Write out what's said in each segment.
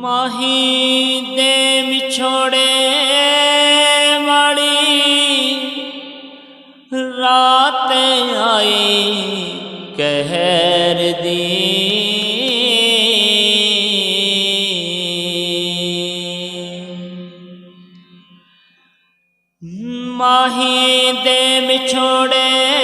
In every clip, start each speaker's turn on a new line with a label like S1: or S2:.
S1: ਮਾਹੀ ਦੇ ਵਿਛੋੜੇ ਵਾਲੀ ਰਾਤ ਆਈ ਕਹਿਰ ਦੀ। ਮਾਹੀ ਦੇ ਵਿਛੋੜੇ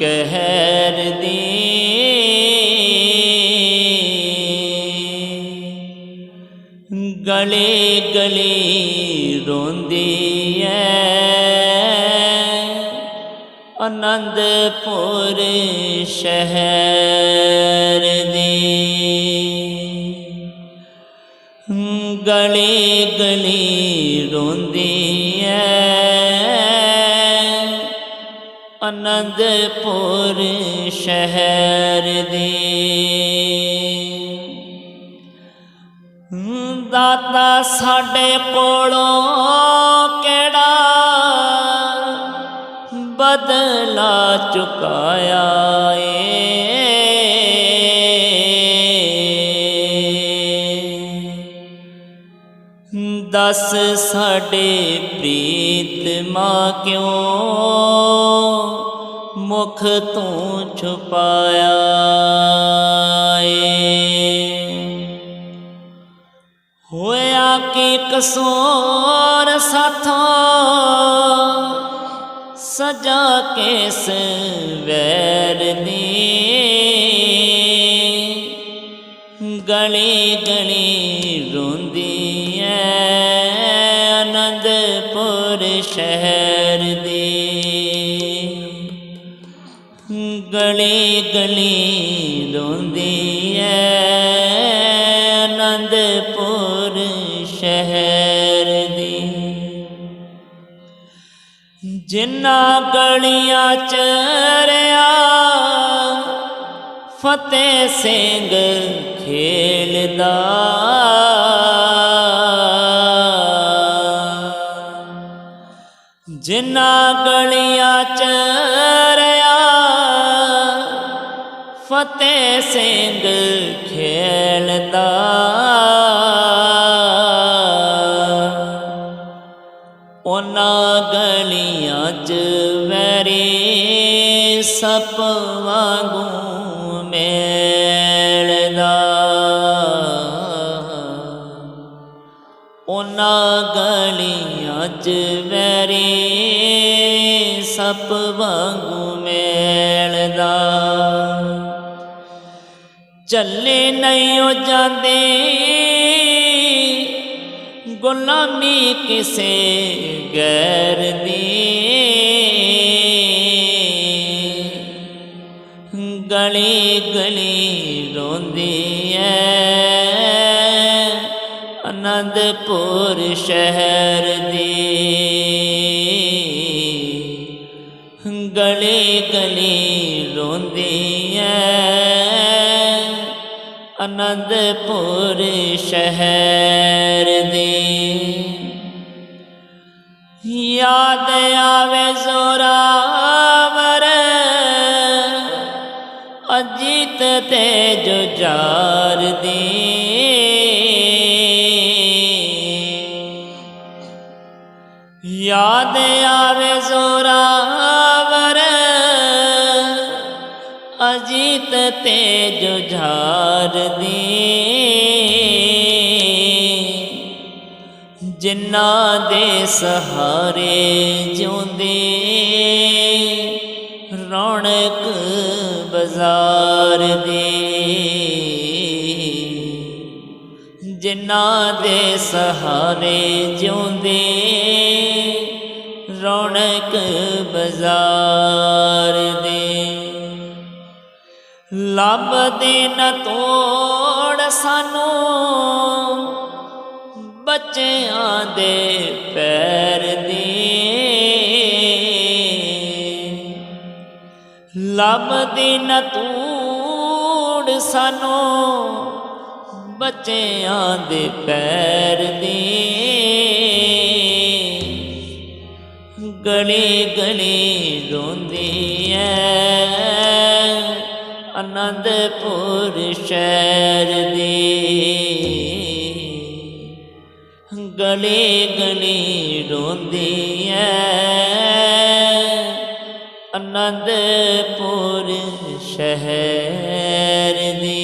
S1: ਕਹਿਰ ਦੀ। ਗਲੇ ਗਲੀ ਰੋਂਦੀ ਐ। ਆਨੰਦਪੁਰ ਸ਼ਹਿਰ ਦੀ। ਗਲੀ ਗਲੀ ਰੋਂਦੀ ਐ। ਅਨੰਦਪੁਰ ਸ਼ਹਿਰ ਦੀ। ਦਾਤਾ ਸਾਡੇ ਕੋਲੋਂ ਕਿਹੜਾ ਬਦਲਾ ਚੁਕਾਇਆ ਏ? ਦਸ ਸਾਡੇ ਪ੍ਰੀਤ ਮਾਂ ਕਿਉਂ ਮੁਖ ਤੂੰ ਛੁਪਾਇਆ ਹੋਇਆ ਕੀ ਕਸੂਰ ਸਾਥੋਂ? ਸਜਾ ਕੇਸ ਵੈਰ ਦੀ? ਗਲੀ ਗਲੀ ਰੋਂਦੀ ਸ਼ਹਿਰ ਦੇ ਗਲੀ ਗਲੀ ਰੋਂਦੀ ਐ। ਆਨੰਦਪੁਰ ਸ਼ਹਿਰ ਦੀ ਜਿੰਨਾ ਗਲੀਆਂ ਚ ਰਿਆ, ਫਤਿਹ ਸਿੰਘ ਖੇਲਦਾ। ਜਿਨ੍ਹਾਂ ਗਲੀਆਂ ਚ ਰਿਆ ਫਤਿਹ ਸਿੰਘ ਖੇਲਦਾ। ਉਹਨਾਂ ਗਲੀਆਂ ਚ ਵੈਰੀ ਸਪ ਵਾਂਗੂ ਮੇਲਦਾ। ਉਹਨਾਂ ਗਲੀਆਂ ਚ ਵੈਰੀ ਸਪ ਵਾਂਗੂ ਮੇਲਦਾ ਚੱਲੇ ਨਹੀਂ ਹੋ ਜਾਂਦੇ, ਗੁਲਾਮੀ ਕਿਸੇ ਗੈਰ ਦੀ। ਗਲੀ ਗਲੀ ਰੋਂਦੀ ਐ ਅਨੰਦਪੁਰ ਸ਼ਹਿਰ ਦੀ। ਗਲੀ ਗਲੀ ਰੋਂਦੀ ਐ ਆਨੰਦਪੁਰ ਸ਼ਹਿਰ ਦੀ। ਯਾਦ ਆਵੇ ਜ਼ੋਰਾਵਰ ਅਜੀਤ ਤੇ ਜੁਝਾਰ ਦੀ। ਯਾਦ ਆ ਅਜੀਤ ਤੇ ਜੁਝਾਰ ਦੀ। ਜਿਨ੍ਹਾਂ ਦੇ ਸਹਾਰੇ ਜਿਉਂਦੇ, ਰੌਣਕ ਬਾਜ਼ਾਰ ਦੀ ਜਿਨ੍ਹਾਂ ਦੇ ਸਹਾਰੇ ਜਿਉਂਦੇ, ਰੌਣਕ ਬਾਜ਼ਾਰ ਦੇ ਲੱਭਦੇ ਨ ਤੋੜ ਸਾਨੂੰ। ਬੱਚਿਆਂ ਦੇ ਪੈਰ ਦੀ ਲੱਭਦੇ ਨ ਤੋੜ ਸਾਨੂੰ। ਬੱਚਿਆਂ ਦੇ ਪੈਰ ਦੀ ਗਲੀ ਗਲੀ ਰੋਂਦੀ ਐ। ਆਨੰਦਪੁਰ ਸ਼ਹਿਰ ਦੀ ਗਲੀ ਗਲੀ ਰੋਂਦੀ ਐ ਆਨੰਦਪੁਰ ਸ਼ਹਿਰ ਦੀ